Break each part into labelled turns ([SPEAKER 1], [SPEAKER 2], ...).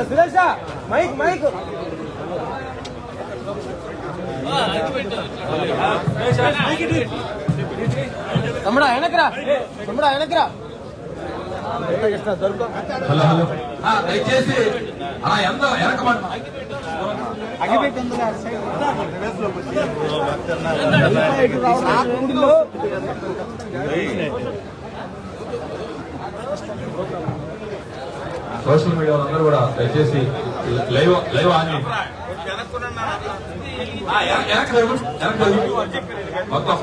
[SPEAKER 1] సురేష mic mic తమ్ముడా వెనకరా తమ్ముడా వెనకరా దొరుకు
[SPEAKER 2] హలో. హలో దయచేసి ఆ ఎంత వెనకమంటున్నా సోషల్ మీడియా వాళ్ళందరూ కూడా దయచేసి లైవ్ లైవ్ ఆన్ మొత్తం.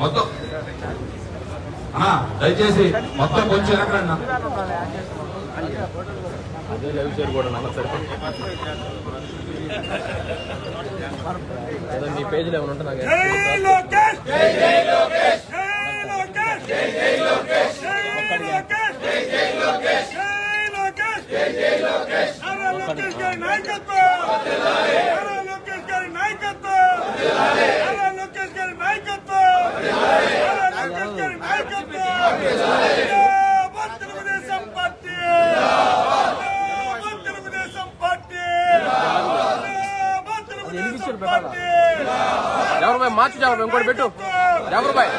[SPEAKER 2] మొత్తం. దయచేసి మొత్తం కొంచెం ఎక్కడన్నా
[SPEAKER 1] మీ పేజీలో ఏమైనా ఉంటే నాకు
[SPEAKER 3] జై లోకేష్ జై జై లోకేష్ జై లోకేష్ జై జై లోకేష్ జై లోకేష్ జై జై లోకేష్ జై లోకేష్ జై జై లోకేష్ నారా లోకేష్ గారి నాయకత్వం నారా లోకేష్ గారి నాయకత్వం నారా లోకేష్ గారి నాయకత్వం నారా లోకేష్ గారి నాయకత్వం జిందాబాద్ తెలుగుదేశం పార్టీ జిందాబాద్ తెలుగుదేశం పార్టీ జిందాబాద్ తెలుగుదేశం పార్టీ
[SPEAKER 1] జాఫర్ భాయ్ మార్చు భాయ్ ఇంకోటి పెట్టు. జాఫర్ భాయ్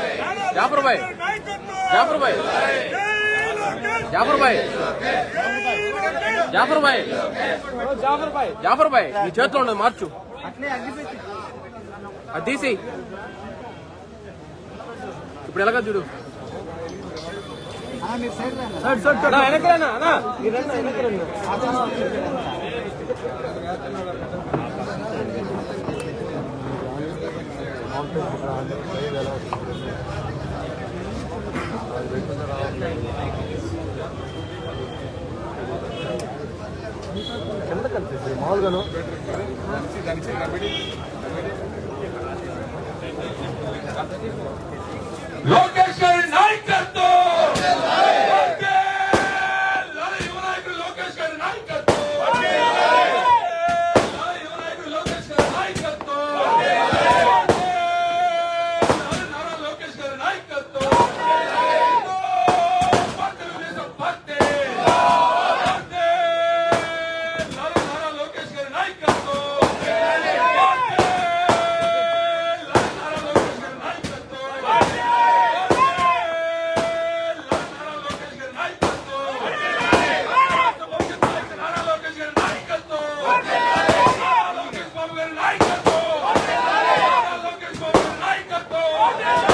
[SPEAKER 1] జాఫర్ భాయ్ జాఫర్ భాయ్ జాఫర్ భాయ్ జాఫర్ భాయ్ జాఫర్ భాయ్ జాఫర్ భాయ్ నీ చేతిలో ఉండదు మార్చు. అది తీసి. ఇప్పుడు ఎలాగ చూడు. అన్నా, వెనక్కి రానా? అన్నా, మీరు రండి, వెనక్కి రండి.
[SPEAKER 2] లోకేష్ no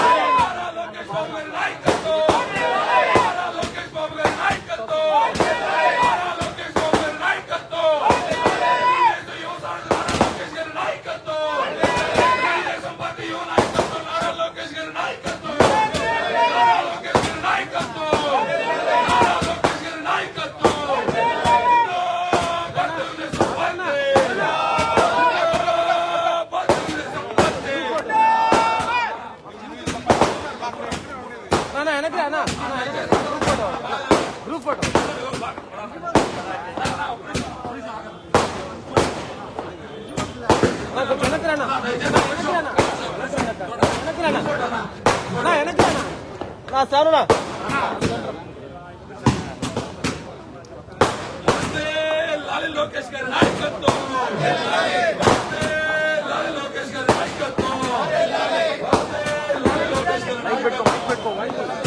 [SPEAKER 1] అన్నా, వెనక్కి అన్న. గ్రూప్ ఫోటో గ్రూప్ ఫోటో వెనక్కి వెనక్కి వెనక్కి వెనక్కి నా
[SPEAKER 2] లోకేష్ గారి నాయకత్వం. Foi com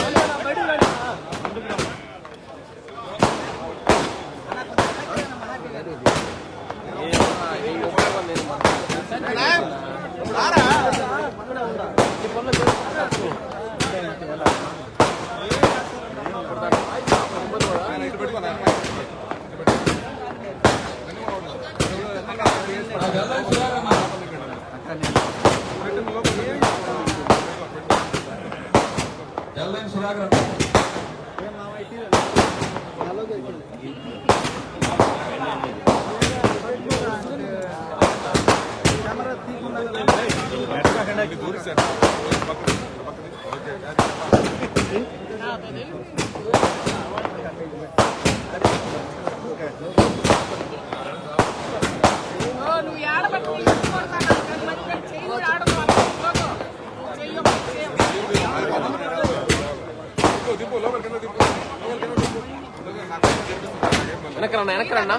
[SPEAKER 1] എനക്കറണ്ണ എനക്കറണ്ണ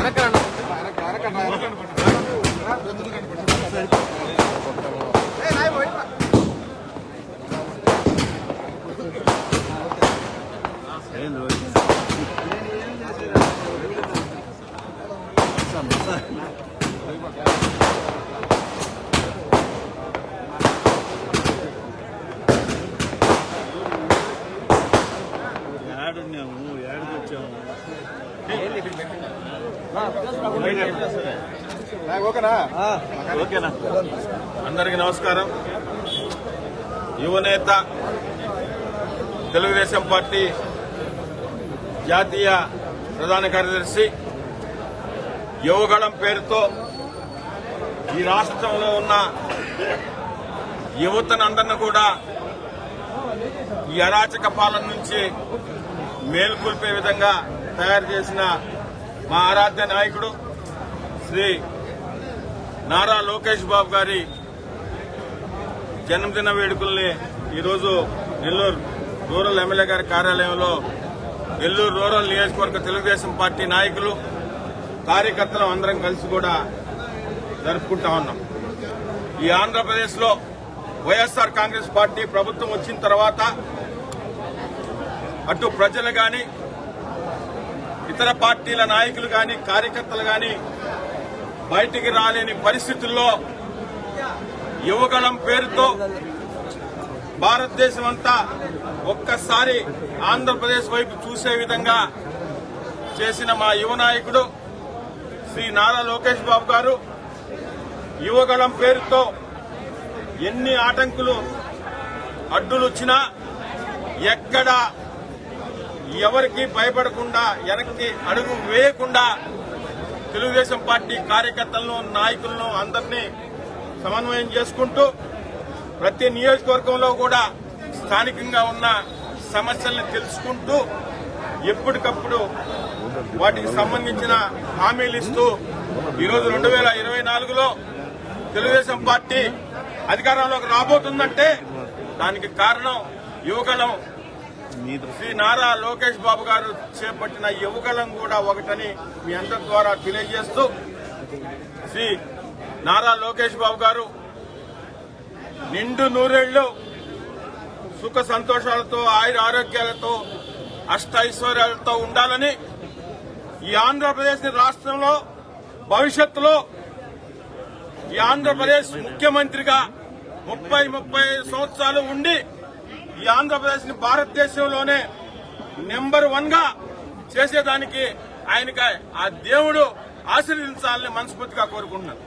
[SPEAKER 1] എനക്കറണ്ണ
[SPEAKER 4] Thank you. వచ్చాము ఓకేనా అందరికి నమస్కారం. యువనేత తెలుగుదేశం పార్టీ జాతీయ ప్రధాన కార్యదర్శి యువగళం పేరుతో ఈ రాష్ట్రంలో ఉన్న యువతనందరిని కూడా ఈ అరాచక పాలన నుంచి మేల్కొల్పే విధంగా తయారు చేసిన మా ఆరాధ్య నాయకుడు శ్రీ నారా లోకేష్ బాబు గారి జన్మదిన వేడుకల్ని ఈరోజు నెల్లూరు రూరల్ ఎమ్మెల్యే గారి కార్యాలయంలో నెల్లూరు రూరల్ నియోజకవర్గ తెలుగుదేశం పార్టీ నాయకులు కార్యకర్తలు అందరం కలిసి కూడా జరుపుకుంటా ఉన్నాం. ఈ ఆంధ్రప్రదేశ్లో వైఎస్ఆర్ కాంగ్రెస్ పార్టీ ప్రభుత్వం వచ్చిన తర్వాత అటు ప్రజలు కానీ ఇతర పార్టీల నాయకులు కానీ కార్యకర్తలు కానీ బయటికి రాలేని పరిస్థితుల్లో యువగళం పేరుతో భారతదేశం అంతా ఒక్కసారి ఆంధ్రప్రదేశ్ వైపు చూసే విధంగా చేసిన మా యువ నాయకుడు శ్రీ నారా లోకేష్ బాబు గారు యువగళం పేరుతో ఎన్ని ఆటంకులు అడ్డులు వచ్చినా ఎక్కడ ఎవరికి భయపడకుండా వెనక్కి అడుగు వేయకుండా తెలుగుదేశం పార్టీ కార్యకర్తలను నాయకులను అందరినీ సమన్వయం చేసుకుంటూ ప్రతి నియోజకవర్గంలో కూడా స్థానికంగా ఉన్న సమస్యల్ని తెలుసుకుంటూ ఎప్పటికప్పుడు వాటికి సంబంధించిన హామీలు ఇస్తూ ఈరోజు రెండు వేల ఇరవై నాలుగులో తెలుగుదేశం పార్టీ అధికారంలోకి రాబోతుందంటే దానికి కారణం యువగలం శ్రీ నారా లోకేష్ బాబు గారు చేపట్టిన యువకలం కూడా ఒకటని మీ అందరి ద్వారా తెలియజేస్తూ శ్రీ నారా లోకేష్ బాబు గారు నిండు నూరేళ్ళు సుఖ సంతోషాలతో ఆయుర ఆరోగ్యాలతో అష్ట ఐశ్వర్యాలతో ఉండాలని ఈ ఆంధ్రప్రదేశ్ రాష్ట్రంలో భవిష్యత్తులో ఈ ఆంధ్రప్రదేశ్ ముఖ్యమంత్రిగా ముప్పై ముప్పై సంవత్సరాలు ఉండి ఈ ఆంధ్రప్రదేశ్ని భారతదేశంలోనే నెంబర్ వన్గా చేసేదానికి ఆయనకి ఆ దేవుడు ఆశీర్వదించాలని మనస్ఫూర్తిగా కోరుకుంటున్నాను.